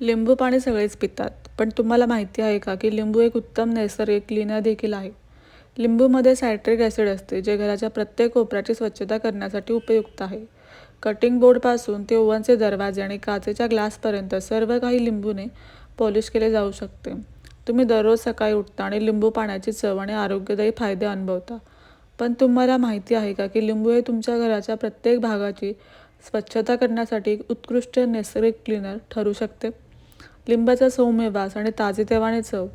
लिंबू पाणी सगळेच पितात. पण तुम्हाला माहिती आहे का की लिंबू एक उत्तम नैसर्गिक क्लिनर देखील आहे. लिंबूमध्ये सायट्रिक ॲसिड असते जे घराच्या प्रत्येक कोपऱ्याची स्वच्छता करण्यासाठी उपयुक्त आहे. कटिंग बोर्डपासून ते ओव्हनचे दरवाजे आणि काचेच्या ग्लासपर्यंत सर्व काही लिंबूने पॉलिश केले जाऊ शकते. तुम्ही दररोज सकाळी उठता आणि लिंबू पाण्याची चव आणि आरोग्यदायी फायदे अनुभवता. पण तुम्हाला माहिती आहे का की लिंबू हे तुमच्या घराच्या प्रत्येक भागाची स्वच्छता करण्यासाठी एक उत्कृष्ट नैसर्गिक क्लीनर ठरू शकते? लिंबाचा सौम्य वास आणि ताजेतेवाने चव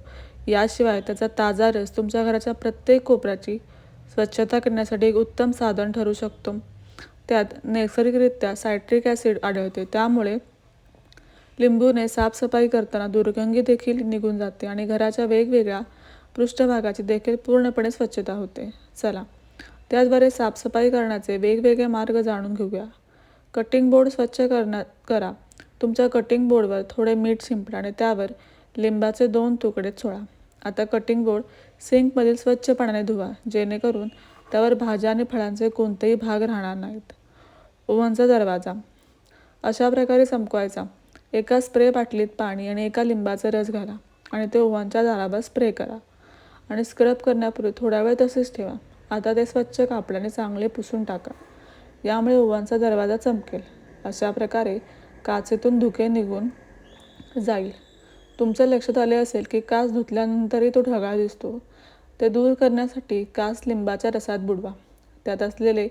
याशिवाय त्याचा ताजा रस तुमच्या घराच्या प्रत्येक कोपऱ्याची स्वच्छता करण्यासाठी एक उत्तम साधन ठरू शकतो. त्यात नैसर्गिकरित्या सायट्रिक ॲसिड आढळते. त्यामुळे लिंबूने साफसफाई करताना दुर्गंधी देखील निघून जाते आणि घराच्या वेगवेगळ्या पृष्ठभागाची देखील पूर्णपणे स्वच्छता होते. चला त्याद्वारे साफसफाई करण्याचे वेगवेगळे मार्ग जाणून घेऊया. कटिंग बोर्ड स्वच्छ करण्या करा. तुमच्या कटिंग बोर्डवर थोडे मीठ शिंपडा आणि त्यावर लिंबाचे दोन तुकडे चोळा आता कटिंग बोर्ड सिंकमधील स्वच्छ पाण्याने धुवा जेणेकरून त्यावर भाज्या आणि फळांचे कोणतेही भाग राहणार नाहीत. ओव्हनचा दरवाजा. अशा प्रकारे चमकवायचा एका स्प्रे बाटलीत पाणी आणि एका लिंबाचा रस घाला आणि ते ओव्हनच्या दारावर स्प्रे करा. आणि स्क्रब करण्यापूर्वी थोडा वेळ तसेच ठेवा. आता ते स्वच्छ कापडाने चांगले पुसून टाका. यामुळे ओव्हनचा दरवाजा चमकेल. अशा प्रकारे काचेतून धुके निघून जाईल. तुमच्या लक्षात आले असेल की काच धुतल्यानंतरही तो ढगाळ दिसतो. ते दूर करण्यासाठी काच लिंबाच्या रसात बुडवा. त्यात असलेले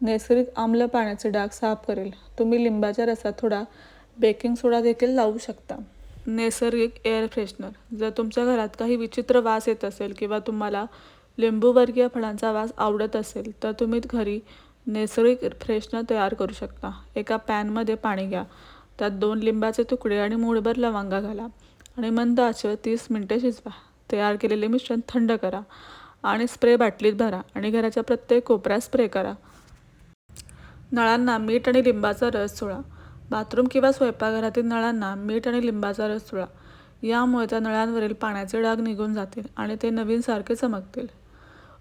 नैसर्गिक आम्ल पाण्याचे डाग साफ करेल. तुम्ही लिंबाच्या रसात थोडा बेकिंग सोडा देखील लावू शकता. नैसर्गिक एअर फ्रेशनर. जर तुमच्या घरात काही विचित्र वास येत असेल किंवा तुम्हाला लिंबूवर्गीय फळांचा वास आवडत असेल तर तुम्ही घरी नैसर्गिक फ्रेशनर तयार करू शकता. एका पॅनमध्ये पाणी घ्या. त्यात दोन लिंबाचे तुकडे आणि मूळभर लवंगा घाला आणि मंद आचेवर तीस मिनटे शिजवा. तयार केलेले मिश्रण थंड करा आणि स्प्रे बाटलीत भरा आणि घराच्या प्रत्येक कोपऱ्यात स्प्रे करा. नळांना मीठ आणि लिंबाचा रस सोळा बाथरूम किंवा स्वयंपाकघरातील नळांना मीठ आणि लिंबाचा रस सोळा यामुळे त्या नळांवरील पाण्याचे डाग निघून जातील आणि ते नवीनसारखे चमकतील.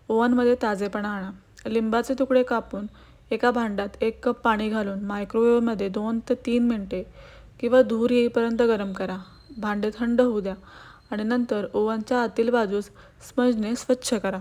ओव्हनमध्ये ताजेपणा आणा. लिंबाचे तुकडे कापून एका भांड्यात एक कप पाणी घालून मायक्रोवेव्हमध्ये दोन ते तीन मिनटे किंवा धूर येईपर्यंत गरम करा. भांडे थंड होऊ द्या आणि नंतर ओव्हनच्या आतील बाजूस स्मजने स्वच्छ करा.